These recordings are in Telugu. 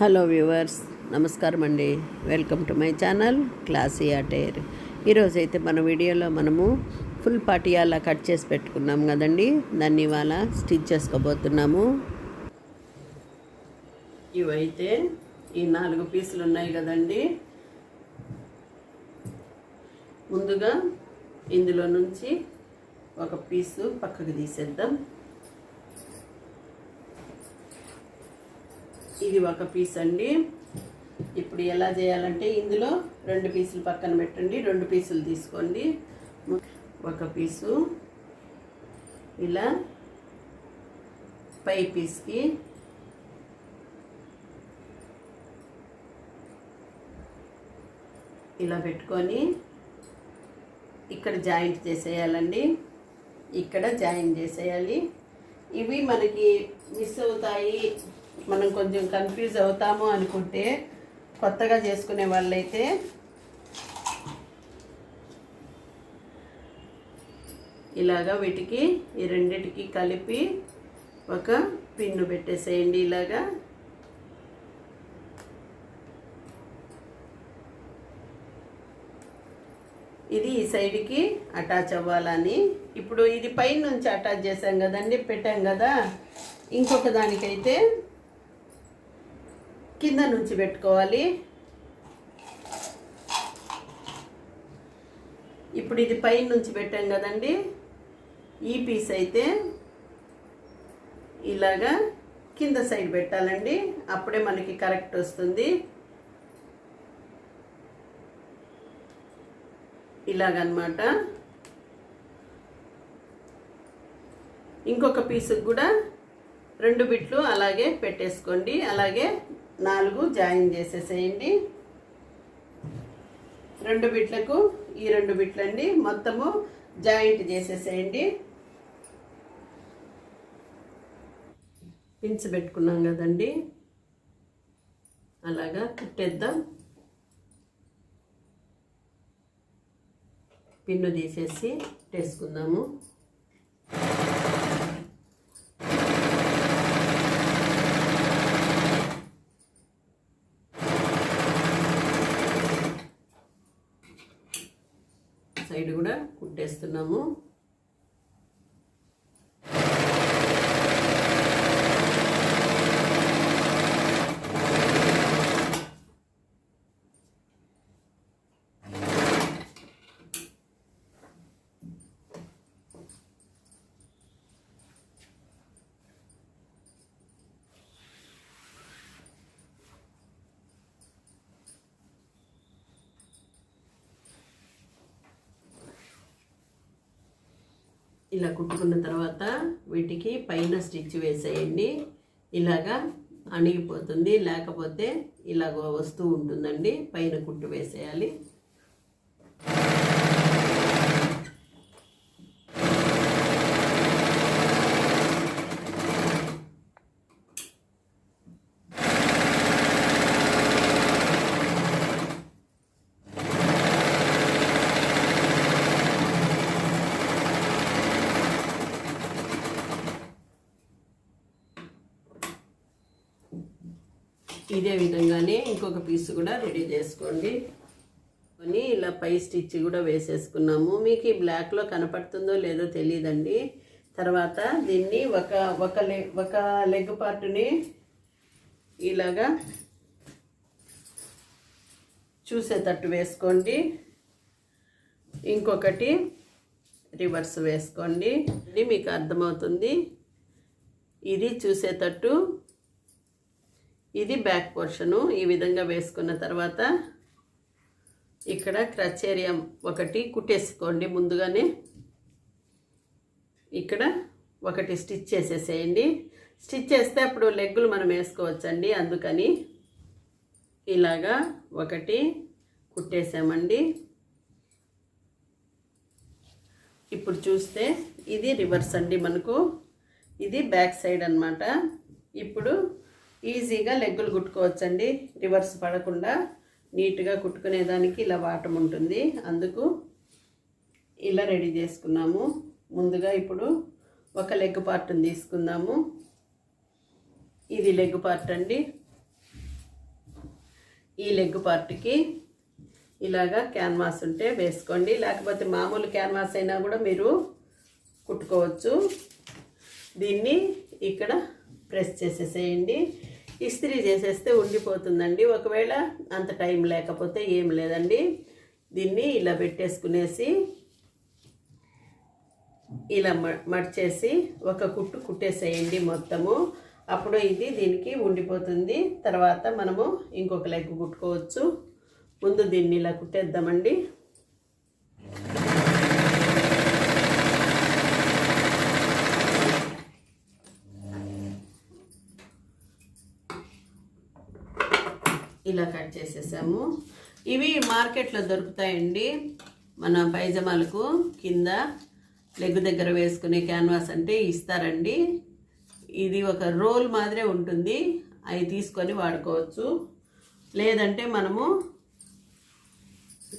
హలో వ్యూవర్స్ నమస్కారం అండి. Welcome to my channel classy attire. ఈరోజు అయితే మన వీడియోలో మనము ఫుల్ పాటియాలా కట్ చేసి పెట్టుకున్నాం కదండి. దాన్ని ఇవాళ స్టిచ్ చేసుకోబోతున్నాము. ఇవైతే ఈ నాలుగు పీసులు ఉన్నాయి కదండి. ముందుగా ఇందులో నుంచి ఒక పీసు పక్కకు తీసేద్దాం. ఇది ఒక పీస్ అండి. ఇప్పుడు ఎలా చేయాలంటే ఇందులో రెండు పీసులు పక్కన పెట్టండి. రెండు పీసులు తీసుకోండి. ఒక పీసు ఇలా పై పీస్కి ఇలా పెట్టుకొని ఇక్కడ జాయింట్ చేసేయాలండి. ఇక్కడ జాయిన్ చేసేయాలి. ఇవి మనకి మిస్ అవుతాయి. మనం కొంచెం కన్ఫ్యూజ్ అవుతాము అనుకుంటే కొత్తగా చేసుకునే వాళ్ళైతే ఇలాగా వీటికి ఈ రెండిటికి కలిపి ఒక పిన్ను పెట్టేసేయండి ఇలాగా. ఇది ఈ సైడ్కి అటాచ్ అవ్వాలని. ఇప్పుడు ఇది పైన నుంచి అటాచ్ చేసాం కదండి పెట్టాం కదా. ఇంకొక దానికైతే కింద నుంచి పెట్టుకోవాలి. ఇప్పుడు ఇది పైన నుంచి పెట్టాం కదండి. ఈ పీస్ అయితే ఇలాగా కింద సైడ్ పెట్టాలండి. అప్పుడే మనకి కరెక్ట్ వస్తుంది. ఇలాగనమాట. ఇంకొక పీసుకు కూడా రెండు బిట్లు అలాగే పెట్టేసుకోండి. అలాగే నాలుగు జాయిన్ చేసేసేయండి. రెండు బిట్లకు ఈ రెండు బిట్లండి మొత్తము జాయింట్ చేసేసేయండి. పిన్స్ పెట్టుకున్నాం కదండి. అలాగా కుట్టేద్దాం. పిన్ను తీసేసి పెట్టేసుకుందాము. సైడ్ కూడా కుట్టేస్తున్నాము. ఇలా కుట్టుకున్న తర్వాత వీటికి పైన స్టిచ్ వేసేయండి. ఇలాగా అణిగిపోతుంది. లేకపోతే ఇలాగ వస్తూ ఉంటుందండి. పైన కుట్టు వేసేయాలి. ఇదే విధంగానే ఇంకొక పీస్ కూడా రెడీ చేసుకోండి. కొని ఇలా పై స్టిచ్ కూడా వేసేసుకున్నాము. మీకు ఈ బ్లాక్లో కనపడుతుందో లేదో తెలియదండి. తర్వాత దీన్ని ఒక ఒక లెగ్ ఒక లెగ్ పార్ట్ని ఇలాగా చూసేటట్టు వేసుకోండి. ఇంకొకటి రివర్స్ వేసుకోండి. ఇది మీకు అర్థమవుతుంది. ఇది చూసేటట్టు ఇది బ్యాక్ పోర్షను ఈ విధంగా వేసుకున్న తర్వాత ఇక్కడ క్రచేరియం ఒకటి కుట్టేసుకోండి ముందుగానే. ఇక్కడ ఒకటి స్టిచ్ చేసేసేయండి. స్టిచ్ చేస్తే అప్పుడు లెగ్గులు మనం వేసుకోవచ్చండి అందుకని ఇలాగా ఒకటి కుట్టేసామండి. ఇప్పుడు చూస్తే ఇది రివర్స్ అండి మనకు. ఇది బ్యాక్ సైడ్ అనమాట ఇప్పుడు ఈజీగా లెగ్గులు కుట్టుకోవచ్చండి. రివర్స్ పడకుండా నీట్గా కుట్టుకునేదానికి ఇలా వాటం ఉంటుంది. అందుకు ఇలా రెడీ చేసుకున్నాము. ముందుగా ఇప్పుడు ఒక లెగ్ పార్ట్ని తీసుకుందాము. ఇది లెగ్ పార్ట్ అండి. ఈ లెగ్ పార్ట్కి ఇలాగా క్యాన్వాస్ ఉంటే వేసుకోండి. లేకపోతే మామూలు క్యాన్వాస్ అయినా కూడా మీరు కుట్టుకోవచ్చు. దీన్ని ఇక్కడ ప్రెస్ చేసేసేయండి. ఇస్త్రీ చేసేస్తే ఉండిపోతుందండి. ఒకవేళ అంత టైం లేకపోతే ఏం లేదండి. దీన్ని ఇలా పెట్టేసుకునేసి ఇలా మ- మడిచేసి ఒక కుట్టు కుట్టేసేయండి మొత్తము. అప్పుడు ఇది దీనికి ఉండిపోతుంది. తర్వాత మనము ఇంకొక లెగ్ కుట్టుకోవచ్చు. ముందు దీన్ని ఇలా కుట్టేద్దామండి. ఇలా కట్ చేసేసాము. ఇవి మార్కెట్లో దొరుకుతాయండి మన పైజమాలకు. కింద లెగ్ దగ్గర వేసుకునే క్యాన్వాస్ అంటే ఇస్తారండి. ఇది ఒక రోల్ మాదిరే ఉంటుంది. అవి తీసుకొని వాడుకోవచ్చు. లేదంటే మనము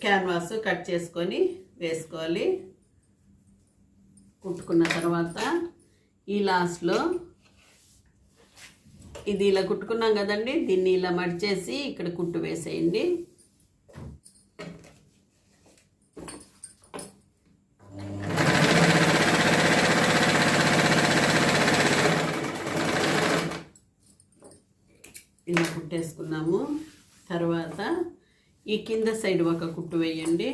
క్యాన్వాస్ కట్ చేసుకొని వేసుకోవాలి. కుట్టుకున్న తర్వాత ఈ లాస్ట్లో ఇది ఇలా కుట్టుకున్నాం కదండి దీన్ని ఇలా మడిచేసి ఇక్కడ కుట్టు వేసేయండి. ఇలా కుట్టేసుకున్నాము. తర్వాత ఈ కింద సైడ్ ఒక కుట్టు వేయండి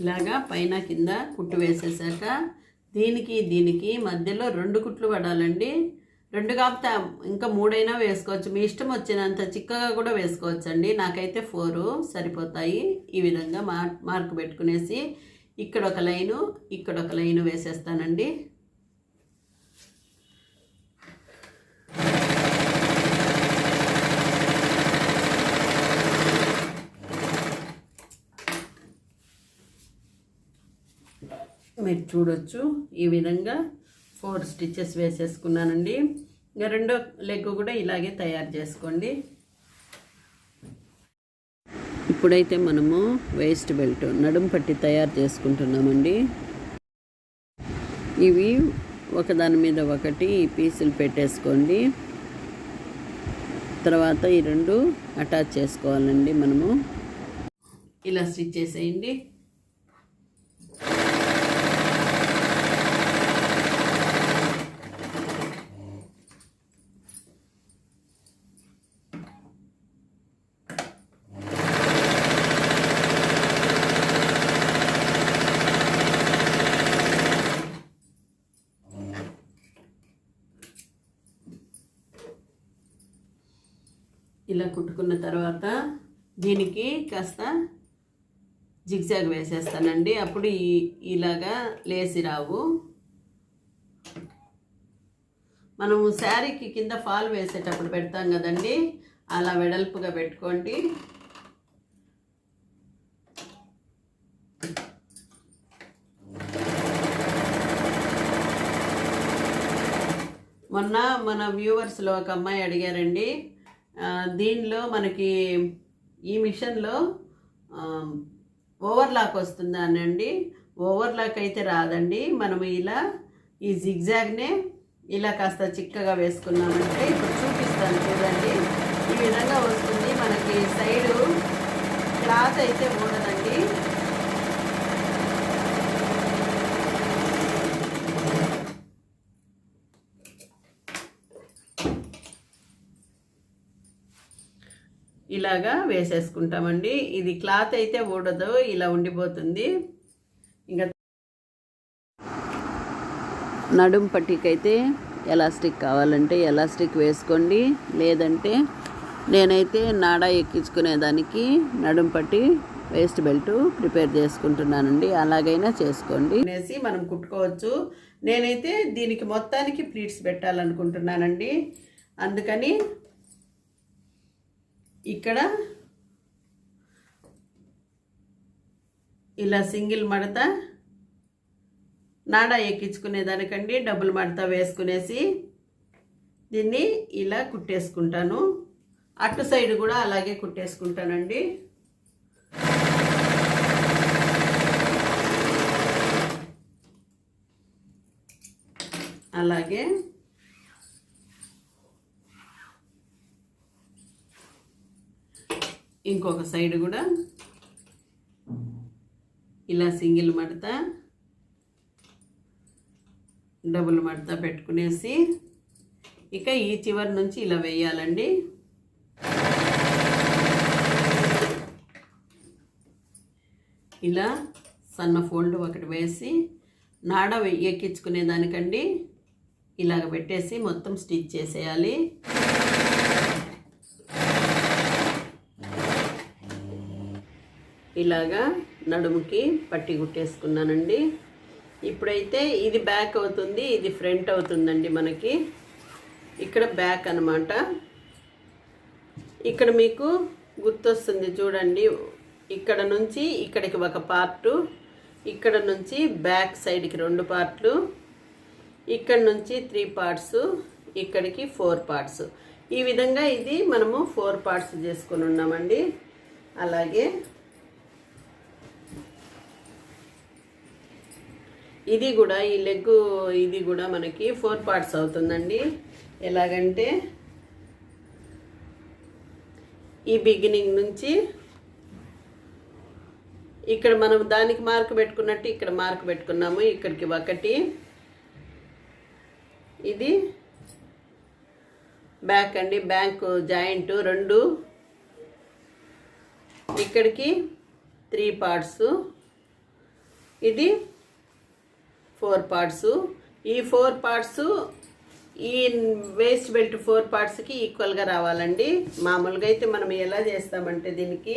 ఇలాగా పైన కింద కుట్టు వేసేసాక దీనికి దీనికి మధ్యలో రెండు కుట్లు పడాలండి. రెండు కాకపోతే ఇంకా మూడైనా వేసుకోవచ్చు. మీ ఇష్టం వచ్చినంత చిక్కగా కూడా వేసుకోవచ్చు అండి నాకైతే ఫోరు సరిపోతాయి. ఈ విధంగా మార్క్ పెట్టుకునేసి ఇక్కడ ఒక లైను ఇక్కడ ఒక లైను వేసేస్తానండి. మీరు చూడొచ్చు ఈ విధంగా ఫోర్ స్టిచెస్ వేసేసుకున్నానండి. ఇంకా రెండో లెగ్ కూడా ఇలాగే తయారు చేసుకోండి. ఇప్పుడైతే మనము వేస్ట్ బెల్ట్ నడుం పట్టి తయారు చేసుకుంటున్నామండి. ఇవి ఒకదాని మీద ఒకటి ఈ పీసులు పెట్టేసుకోండి. తర్వాత ఈ రెండు అటాచ్ చేసుకోవాలండి మనము. ఇలా స్టిచ్ చేసేయండి ఇలా కుట్టుకున్న తర్వాత దీనికి కాస్త జిగ్జాగ్ వేసేస్తానండి. అప్పుడు ఈ ఇలాగా లేసి రావు. మనము శారీకి కింద ఫాల్ వేసేటప్పుడు పెడతాం కదండి. అలా వెడల్పుగా పెట్టుకోండి. మొన్న మన వ్యూవర్స్లో ఒక అమ్మాయి అడిగారండి. దీనిలో మనకి ఈ మిషన్లో ఓవర్లాక్ వస్తుందానండి. ఓవర్లాక్ అయితే రాదండి. మనం ఇలా ఈ జిగ్జాగ్నే ఇలా కాస్త చిక్కగా వేసుకున్నామంటే ఇప్పుడు చూపిస్తాను చూడండి. ఈ విధంగా వస్తుంది. మనకి సైడు క్లాత్ అయితే ఓడ ఇలాగా వేసేసుకుంటామండి. ఇది క్లాత్ అయితే ఊడదు ఇలా ఉండిపోతుంది. ఇంకా నడుం పట్టికైతే ఎలాస్టిక్ కావాలంటే ఎలాస్టిక్ వేసుకోండి. లేదంటే నేనైతే నాడా ఎక్కించుకునేదానికి నడుం పట్టి వేస్ట్ బెల్ట్ ప్రిపేర్ చేసుకుంటున్నానండి. అలాగైనా చేసుకోండి. అనేసి మనం కుట్టుకోవచ్చు. నేనైతే దీనికి మొత్తానికి ప్లీట్స్ పెట్టాలనుకుంటున్నానండి. అందుకని ఇక్కడ ఇలా సింగిల్ మడత నాడా ఎక్కించుకునేదానికండి డబుల్ మడత వేసుకునేసి దీన్ని ఇలా కుట్టేసుకుంటాను. అటు సైడ్ కూడా అలాగే కుట్టేసుకుంటానండి. అలాగే ఇంకొక సైడ్ కూడా ఇలా సింగిల్ మడత డబుల్ మడత పెట్టుకునేసి ఇక ఈ చివరి నుంచి ఇలా వేయాలండి. ఇలా సన్న ఫోల్డ్ ఒకటి వేసి నాడ ఎక్కించుకునే దానికండి ఇలాగ పెట్టేసి మొత్తం స్టిచ్ చేసేయాలి. ఇలాగా నడుముకి పట్టి కుట్టేసుకున్నానండి. ఇప్పుడైతే ఇది బ్యాక్ అవుతుంది ఇది ఫ్రంట్ అవుతుందండి మనకి. ఇక్కడ బ్యాక్ అన్నమాట. ఇక్కడ మీకు గుర్తొస్తుంది చూడండి ఇక్కడ నుంచి ఇక్కడికి ఒక పార్టు ఇక్కడ నుంచి బ్యాక్ సైడ్కి రెండు పార్ట్లు ఇక్కడ నుంచి త్రీ పార్ట్స్ ఇక్కడికి ఫోర్ పార్ట్స్. ఈ విధంగా ఇది మనము ఫోర్ పార్ట్స్ చేసుకుని ఉన్నామండి. అలాగే ఇది కూడా ఈ లెగ్ ఇది కూడా మనకి ఫోర్ పార్ట్స్ అవుతుందండి. ఎలాగంటే ఈ బిగినింగ్ నుంచి ఇక్కడ మనం దానికి మార్క్ పెట్టుకున్నట్టు ఇక్కడ మార్క్ పెట్టుకున్నాము. ఇక్కడికి ఒకటి. ఇది బ్యాక్ అండి. బ్యాంక్ జాయింట్ రెండు. ఇక్కడికి త్రీ పార్ట్స్ ఇది ఫోర్ పార్ట్స్. ఈ ఫోర్ పార్ట్స్ ఈ వేస్ట్ బెల్ట్ ఫోర్ పార్ట్స్కి ఈక్వల్గా రావాలండి. మామూలుగా అయితే మనం ఎలా చేస్తామంటే దీనికి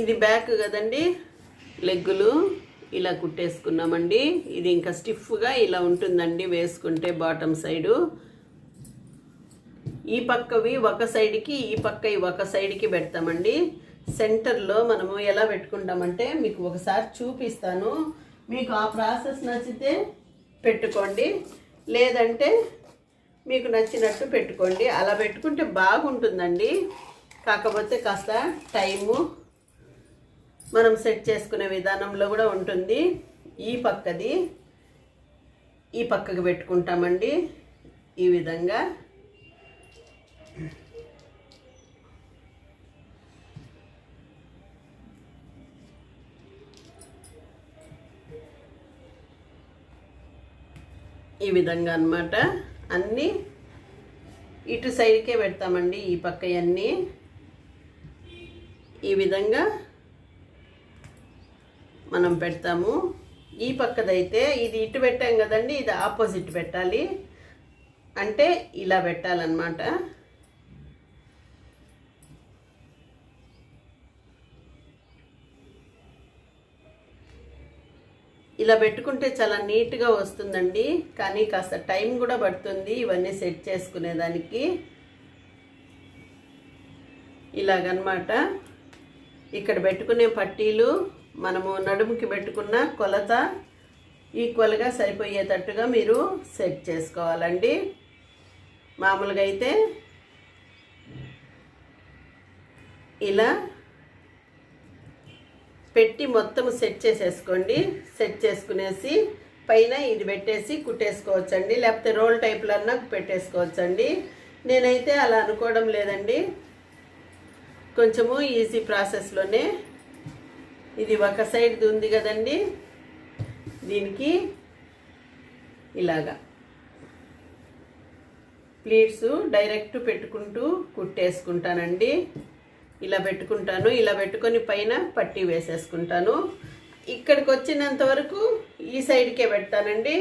ఇది బ్యాక్ కదండి లెగ్గులు ఇలా కుట్టేసుకున్నామండి. ఇది ఇంకా స్టిఫ్గా ఇలా ఉంటుందండి వేసుకుంటే బాటమ్ సైడు ఈ పక్కవి ఒక సైడ్కి ఈ పక్క ఒక సైడ్కి పెడతామండి. సెంటర్లో మనము ఎలా పెట్టుకుంటామంటే మీకు ఒకసారి చూపిస్తాను. మీకు ఆ ప్రాసెస్ నచ్చితే పెట్టుకోండి. లేదంటే మీకు నచ్చినట్టు పెట్టుకోండి. అలా పెట్టుకుంటే బాగుంటుందండి. కాకపోతే కాస్త టైము మనం సెట్ చేసుకునే విధానంలో కూడా ఉంటుంది. ఈ పక్కది ఈ పక్కకి పెట్టుకుంటామండి. ఈ విధంగా. ఈ విధంగా అన్నమాట. అన్నీ ఇటు సైడ్కే పెడతామండి ఈ పక్క అన్నీ. ఈ విధంగా మనం పెడతాము. ఈ పక్కదైతే ఇది ఇటు పెట్టాం కదండి ఇది ఆపోజిట్ పెట్టాలి. అంటే ఇలా పెట్టాలన్నమాట. ఇలా పెట్టుకుంటే చాలా నీట్గా వస్తుందండి. కానీ కాస్త టైం కూడా పడుతుంది ఇవన్నీ సెట్ చేసుకునేదానికి. ఇలాగనమాట. ఇక్కడ పెట్టుకునే పట్టీలు మనము నడుముకి పెట్టుకున్న కొలత ఈక్వల్గా సరిపోయేటట్టుగా మీరు సెట్ చేసుకోవాలండి. మామూలుగా అయితే ఇలా పెట్టి మొత్తం సెట్ చేసేసుకోండి. సెట్ చేసుకునేసి పైన ఇది పెట్టేసి కుట్టేసుకోవచ్చండి. లేకపోతే రోల్ టైప్లో అన్నా పెట్టేసుకోవచ్చండి. నేనైతే అలా అనుకోవడం లేదండి. కొంచెము ఈజీ ప్రాసెస్లోనే ఇది ఒక సైడ్ది ఉంది కదండి. దీనికి ఇలాగా ప్లీట్స్ డైరెక్ట్ పెట్టుకుంటూ కుట్టేసుకుంటానండి. ఇలా పెట్టుకుంటాను ఇలా పెట్టుకొని పైన పట్టీ వేసేసుకుంటాను. ఇక్కడికి వచ్చినంత వరకు ఈ సైడ్కే పెడతానండి.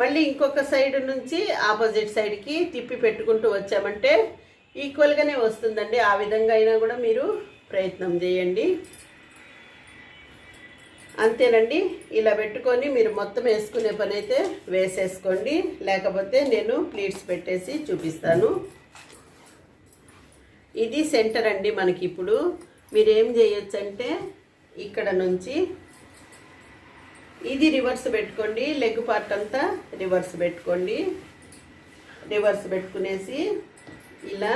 మళ్ళీ ఇంకొక సైడ్ నుంచి ఆపోజిట్ సైడ్కి తిప్పి పెట్టుకుంటూ వచ్చామంటే ఈక్వల్గానే వస్తుందండి. ఆ విధంగా అయినా కూడా మీరు ప్రయత్నం చేయండి. అంతేనండి. ఇలా పెట్టుకొని మీరు మొత్తం వేసుకునే పని అయితే వేసేసుకోండి. లేకపోతే నేను ప్లీట్స్ పెట్టేసి చూపిస్తాను. ఇది సెంటర్ అండి మనకి ఇప్పుడు. మీరు ఏం చేయొచ్చు అంటే ఇక్కడ నుంచి ఇది రివర్స్ పెట్టుకోండి లెగ్ పార్ట్ అంతా రివర్స్ పెట్టుకోండి. రివర్స్ పెట్టుకునేసి ఇలా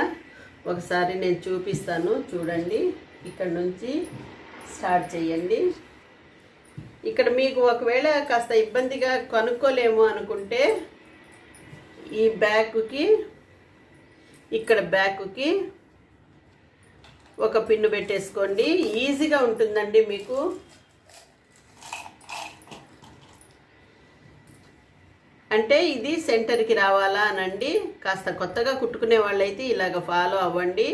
ఒకసారి నేను చూపిస్తాను చూడండి. ఇక్కడ నుంచి స్టార్ట్ చేయండి. ఇక్కడ మీకు ఒకవేళ కాస్త ఇబ్బందిగా కనుక్కోలేము అనుకుంటే ఈ బ్యాక్కి ఇక్కడ బ్యాక్కి ఒక పిన్ను పెట్టేసుకోండి. ఈజీగా ఉంటుందండి మీకు. అంటే ఇది సెంటర్కి రావాలా అనండి. కాస్త కొత్తగా కుట్టుకునే వాళ్ళైతే ఇలాగ ఫాలో అవ్వండి.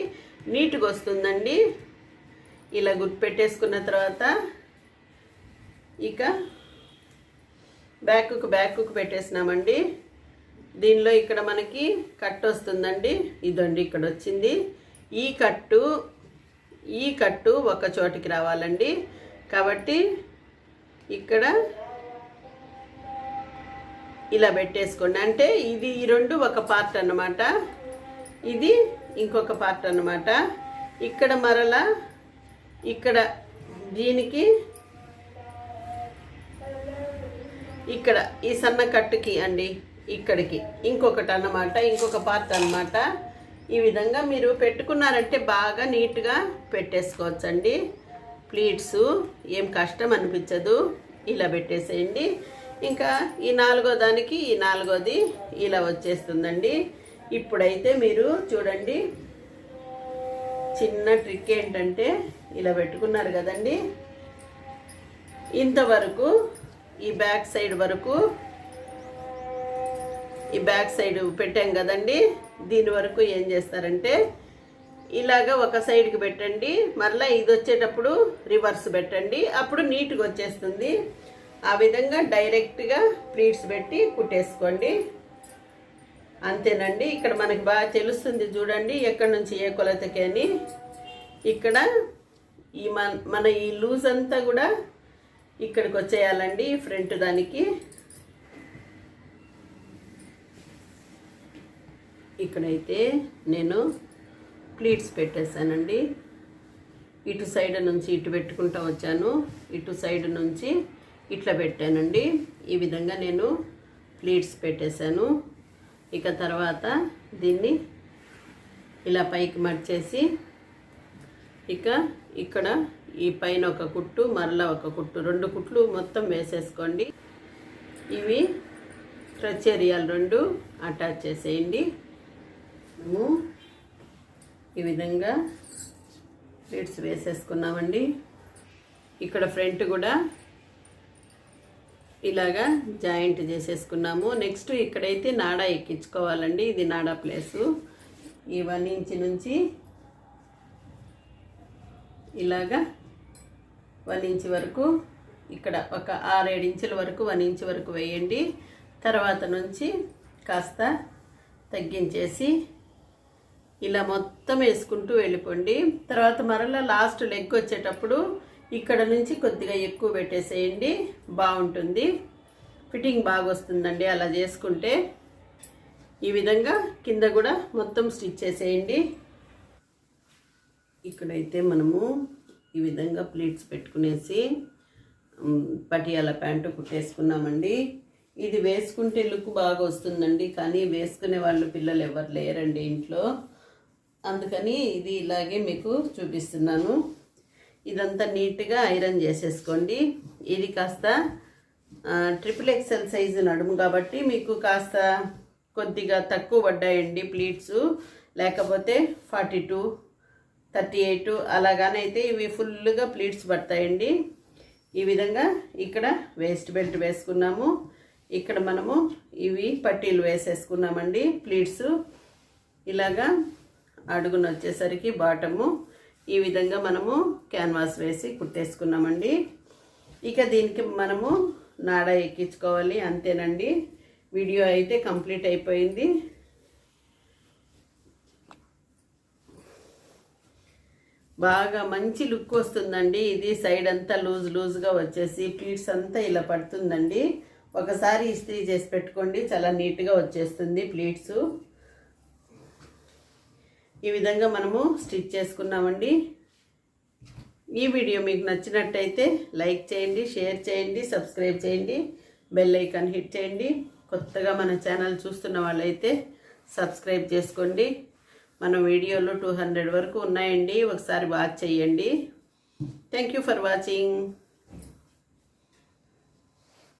నీట్గా వస్తుందండి. ఇలా గుర్తు పెట్టేసుకున్న తర్వాత ఇక బ్యాక్కు బ్యాక్కు పెట్టేసినామండి. దీనిలో ఇక్కడ మనకి కట్ వస్తుందండి. ఇదండి ఇక్కడ వచ్చింది. ఈ కట్టు ఈ కట్టు ఒక చోటికి రావాలండి. కాబట్టి ఇక్కడ ఇలా పెట్టేసుకోండి. అంటే ఇది ఈ రెండు ఒక పార్ట్ అన్నమాట. ఇది ఇంకొక పార్ట్ అన్నమాట. ఇక్కడ మరలా ఇక్కడ దీనికి ఇక్కడ ఈ సన్న కట్టుకి అండి ఇక్కడికి. ఇంకొకటి అన్నమాట ఇంకొక పార్ట్ అన్నమాట. ఈ విధంగా మీరు పెట్టుకున్నారంటే బాగా నీట్గా పెట్టేసుకోవచ్చండి. ప్లీట్స్ ఏం కష్టం అనిపించదు. ఇలా పెట్టేసేయండి. ఇంకా ఈ నాలుగో దానికి ఈ నాలుగోది ఇలా వచ్చేస్తుందండి. ఇప్పుడైతే మీరు చూడండి. చిన్న ట్రిక్ ఏంటంటే ఇలా పెట్టుకున్నారు కదండి. ఇంతవరకు ఈ బ్యాక్ సైడ్ వరకు ఈ బ్యాక్ సైడ్ పెట్టాం కదండి. దీని వరకు ఏం చేస్తారంటే ఇలాగ ఒక సైడ్కి పెట్టండి. మరలా ఇది వచ్చేటప్పుడు రివర్స్ పెట్టండి. అప్పుడు నీట్గా వచ్చేస్తుంది. ఆ విధంగా డైరెక్ట్గా ప్లీట్స్ పెట్టి కుట్టేసుకోండి. అంతేనండి. ఇక్కడ మనకి బాగా తెలుస్తుంది చూడండి ఎక్కడి నుంచి ఏ కొలతకి అని. ఇక్కడ ఈ మన మన ఈ లూజ్ అంతా కూడా ఇక్కడికి వచ్చేయాలండి ఫ్రంట్ దానికి. ఇక్కడైతే నేను ప్లీట్స్ పెట్టేశానండి. ఇటు సైడ్ నుంచి ఇటు పెట్టుకుంటూ వచ్చాను. ఇటు సైడ్ నుంచి ఇట్లా పెట్టానండి. ఈ విధంగా నేను ప్లీట్స్ పెట్టేశాను. ఇక తర్వాత దీన్ని ఇలా పైకి మర్చేసి ఇక ఇక్కడ ఈ పైన ఒక కుట్టు మరలా ఒక కుట్టు రెండు కుట్లు మొత్తం వేసేసుకోండి. ఇవి క్రచ్ రెండు అటాచ్ చేసేయండి. మనము ఈ విధంగా ప్లేట్స్ వేసేసుకున్నామండి. ఇక్కడ ఫ్రంట్ కూడా ఇలాగా జాయింట్ చేసేసుకున్నాము. నెక్స్ట్ ఇక్కడైతే నాడా ఎక్కించుకోవాలండి. ఇది నాడా ప్లేసు. ఈ వన్ ఇంచ్ నుంచి ఇలాగా వన్ ఇంచ్ వరకు ఇక్కడ ఒక ఆరేడు ఇంచుల వరకు వన్ ఇంచ్ వరకు వేయండి. తర్వాత నుంచి కాస్త తగ్గించేసి ఇలా మొత్తం వేసుకుంటూ వెళ్ళిపోండి. తర్వాత మరలా లాస్ట్ లెగ్ వచ్చేటప్పుడు ఇక్కడ నుంచి కొద్దిగా ఎక్కువ పెట్టేసేయండి. బాగుంటుంది. ఫిట్టింగ్ బాగా వస్తుందండి అలా చేసుకుంటే. ఈ విధంగా కింద కూడా మొత్తం స్టిచ్ చేసేయండి. ఇక్కడైతే మనము ఈ విధంగా ప్లీట్స్ పెట్టుకునేసి పటియాల ప్యాంటు కుట్టేసుకున్నామండి. ఇది వేసుకుంటే లుక్ బాగా వస్తుందండి. కానీ వేసుకునే వాళ్ళు పిల్లలు ఎవరు లేరండి ఇంట్లో. అందుకని ఇది ఇలాగే మీకు చూపిస్తున్నాను. ఇదంతా నీట్గా ఐరన్ చేసేసుకోండి. ఇది కాస్త ట్రిపుల్ ఎక్సెల్ సైజు నడుము కాబట్టి మీకు కాస్త కొద్దిగా తక్కువ పడ్డాయండి ప్లీట్స్ లేకపోతే ఫార్టీ టూ థర్టీ ఎయిట్ అలాగానైతే ఇవి ఫుల్గా ప్లీట్స్ పడతాయండి. ఈ విధంగా ఇక్కడ వేస్ట్ బెల్ట్ వేసుకున్నాము. ఇక్కడ మనము ఇవి పట్టీలు వేసేసుకున్నామండి ప్లీట్స్ ఇలాగా అడుగున వచ్చేసరికి బాటము. ఈ విధంగా మనము క్యాన్వాస్ వేసి కుట్టేసుకున్నామండి. ఇక దీనికి మనము నాడ ఎక్కించుకోవాలి అంతేనండి. వీడియో అయితే కంప్లీట్ అయిపోయింది. బాగా మంచి లుక్ వస్తుందండి. ఇది సైడ్ అంతా లూజ్ లూజ్గా వచ్చేసి ప్లీట్స్ అంతా ఇలా పడుతుందండి. ఒకసారి ఇస్త్రీ చేసి పెట్టుకోండి చాలా నీట్గా వచ్చేస్తుంది ప్లీట్స్. ఈ విధంగా మనము స్టిచ్ చేసుకున్నామండి. ఈ వీడియో మీకు నచ్చినట్టయితే లైక్ చేయండి షేర్ చేయండి సబ్స్క్రైబ్ చేయండి బెల్ ఐకాన్ హిట్ చేయండి. కొత్తగా మన ఛానల్ చూస్తున్న వాళ్ళైతే సబ్స్క్రైబ్ చేసుకోండి. మన వీడియోలో టూ హండ్రెడ్ వరకు ఉన్నాయండి. ఒకసారి వాచ్ చేయండి. Thank you for watching